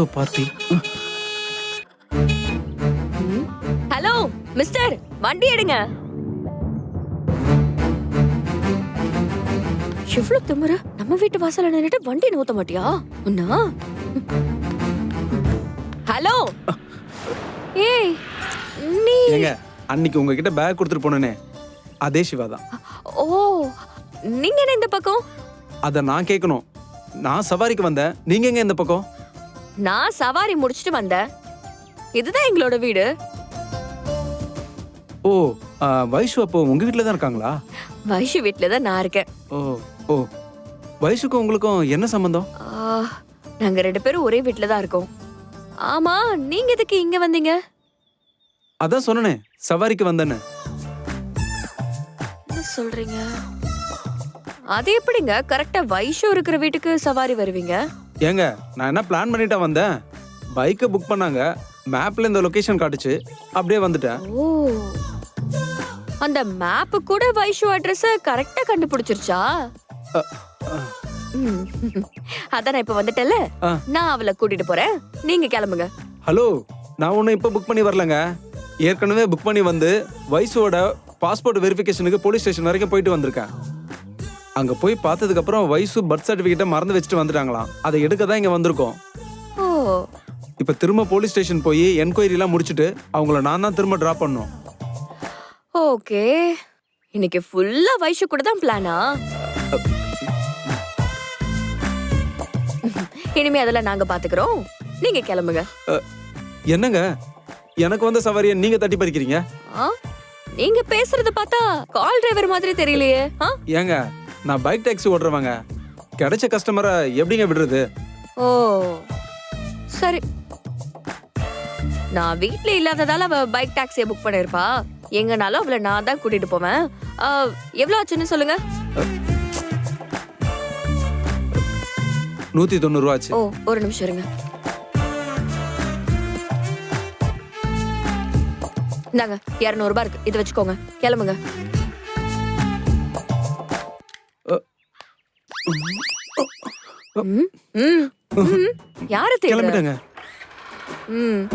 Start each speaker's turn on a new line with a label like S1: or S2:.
S1: ஏதோ party
S2: hello mister வண்டி எடுங்க. எவ்வளவு திமிரு நம்ம வீட்டு வாசல்ல நின்னுட்டு வண்டி நூத்த மாட்டியா? உன்னா? ஹலோ. ஏய் நீ
S1: ஏங்க அன்னைக்கு உங்ககிட்ட பேக் கொடுத்துட்டு போனேனே. அதே சிவா தான்.
S2: ஓ நீங்க என்ன இந்த பக்கம்?
S1: அதை நான் கேட்கணும் நான் சவாரிக்கு வந்தேன். நீங்க எங்க இந்த பக்கம்?
S2: நான் சவாரி முடிச்சிட்டு வந்தேன். இதுதான் எங்களோட வீடு.
S1: ஓ வைஷு அப்போ உங்க வீட்டில் தான் இருக்காங்களா?
S2: வைஷு வீட்ல தான் நான் இருக்கேன்.
S1: ஓ ஓ. வைஷுக்கும் உங்களுக்கும் என்ன சம்பந்தம்?
S2: நாங்க ரெண்டு பேரும் ஒரே வீட்ல தான் இருக்கோம். ஆமா நீங்க எதுக்கு இங்க வந்தீங்க?
S1: அதான் சொன்னனே சவாரிக்கு வந்தேன்னு.
S2: என்ன சொல்றீங்க? அது எப்படிங்க? கரெக்டா வைஷு இருக்கிற வீட்டுக்கு சவாரி வருவீங்க?
S1: ஏங்க நான் என்ன பிளான் பண்ணிட்டா வந்தேன்? பைக்கை புக் பண்ணாங்க. மேப்ல இந்த லொகேஷன் காட்டுச்சு. அப்படியே வந்துட்டேன்.
S2: ஓ. அந்த மேப் கூட வைஷு அட்ரஸ் கரெக்டா கண்டுபிடிச்சிருச்சா? ம். அதான் நான் இப்ப வந்துட்டேன்ல.
S1: ஆ.
S2: நான் அவளை கூட்டிட்டு போறேன். நீங்க கிளம்புங்க.
S1: ஹலோ நான் ஒன்றும் இப்போ புக் பண்ணி வரலங்க. ஏற்கனவே புக் பண்ணி வந்து வைஷுவோட பாஸ்போர்ட் வெரிஃபிகேஷனுக்கு போலீஸ் ஸ்டேஷன் வரைக்கும் போயிட்டு வந்திருக்கேன். அங்கே போய் பார்த்ததுக்கப்புறம் வைஷு பர்த் சர்டிஃபிகேட்டை மறந்து வச்சுட்டு வந்துட்டாங்களாம். அதை எடுக்க தான் இங்கே வந்திருக்கோம்.
S2: ஓ.
S1: இப்போ திரும்ப போலீஸ் ஸ்டேஷன் போய் என்கொயரிலாம் முடிச்சுட்டு அவங்கள நான் தான் திரும்ப ட்ராப் பண்ணணும்.
S2: ஓகே. இன்னைக்கு ஃபுல்லா வைஷு கூட தான் பிளானா இனிமே அதெல்லாம் நாங்க பாத்துக்கிறோம். நீங்க கிளம்புங்க.
S1: என்னங்க? எனக்கு வந்த சவாரியை நீங்க தட்டி பறிக்கிறீங்க?
S2: நீங்க பேசுறத பார்த்தா கால் டிரைவர் மாதிரி தெரியலையே. ஆ?
S1: ஏங்க நான் பைக் டாக்ஸி ஓட்டுறவங்க. கிடைச்ச கஸ்டமரை எப்படிங்க விடுறது?
S2: ஓ சரி. நான் வீட்ல இல்லாததால அவ பைக் டாக்ஸியை புக் பண்ணிருப்பா. எங்கனாலும் அவளை நான் தான் கூட்டிட்டு போவேன். ஆ, எவ்வளவு ஆச்சுன்னு சொல்லுங்க.
S1: நூத்தி தொண்ணூறு ஆச்சு.
S2: ஓ ஒரு நிமிஷம் இருங்க. இந்தாங்க இரநூறு ரூபாய் இருக்கு. இது வச்சுக்கோங்க. கிளம்புங்க. யாரு?
S1: கிளம்பிட்டேங்க.
S2: ம்.